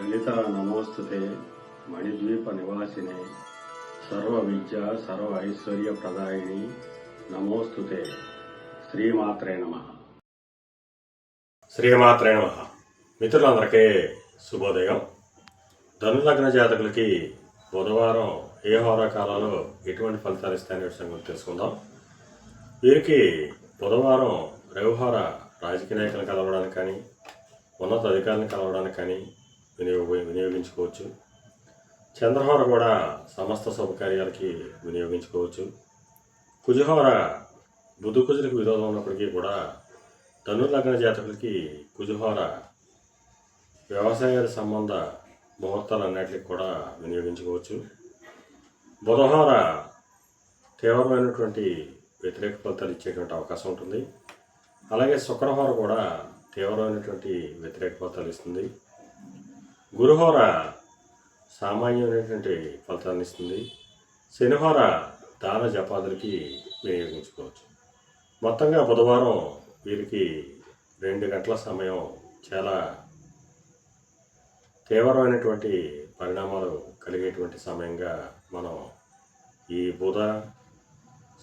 లలిత నమోస్తుతే మణిద్వీప నివాసినే సర్వ విద్య సర్వ ఐశ్వర్య ప్రదాయిని నమోస్తుతే శ్రీమాత్రే నమ. శ్రీమాత్రే నమ. మిత్రులందరికీ శుభోదయం. ధనులగ్న జాతకులకి బుధవారం ఏ హోరాకాలలో ఎటువంటి ఫలితాలు ఇస్తాయనే విషయం గురించి తెలుసుకుందాం. వీరికి బుధవారం రవిహోర రాజకీయ నాయకులను కలవడానికి కానీ ఉన్నత అధికారులను కలవడానికి కానీ వినియోగ వినియోగించుకోవచ్చు. చంద్రహోర కూడా సమస్త శుభకార్యాలకి వినియోగించుకోవచ్చు. కుజహోర బుధు కుజులకు విరోధం ఉన్నప్పటికీ కూడా ధనుర్లగ్న జాతకులకి కుజహోర వ్యవసాయ సంబంధ ముహూర్తాలన్నిటికి కూడా వినియోగించుకోవచ్చు. బుధహోర తీవ్రమైనటువంటి వ్యతిరేక ఫలితాలు ఇచ్చేటువంటి అవకాశం ఉంటుంది. అలాగే శుక్రహోర కూడా తీవ్రమైనటువంటి వ్యతిరేక ఫలితాలు ఇస్తుంది. గురుహోర సామాన్యమైనటువంటి ఫలితాన్ని ఇస్తుంది. శనిహోర దాన జపాదులకి వినియోగించుకోవచ్చు. మొత్తంగా బుధవారం వీరికి రెండు గంటల సమయం చాలా తీవ్రమైనటువంటి పరిణామాలు కలిగేటువంటి సమయంగా మనం ఈ బుధ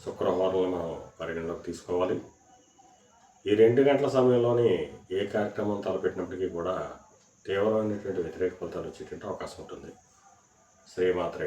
శుక్రవారం మనం పరిగణలోకి తీసుకోవాలి. ఈ రెండు గంటల సమయంలోనే ఏ కార్యక్రమం తలపెట్టినప్పటికీ కూడా తీవ్రమైనటువంటి వ్యతిరేక ఫలితాలు వచ్చేటువంటి అవకాశం ఉంటుంది. శ్రీమాత్రే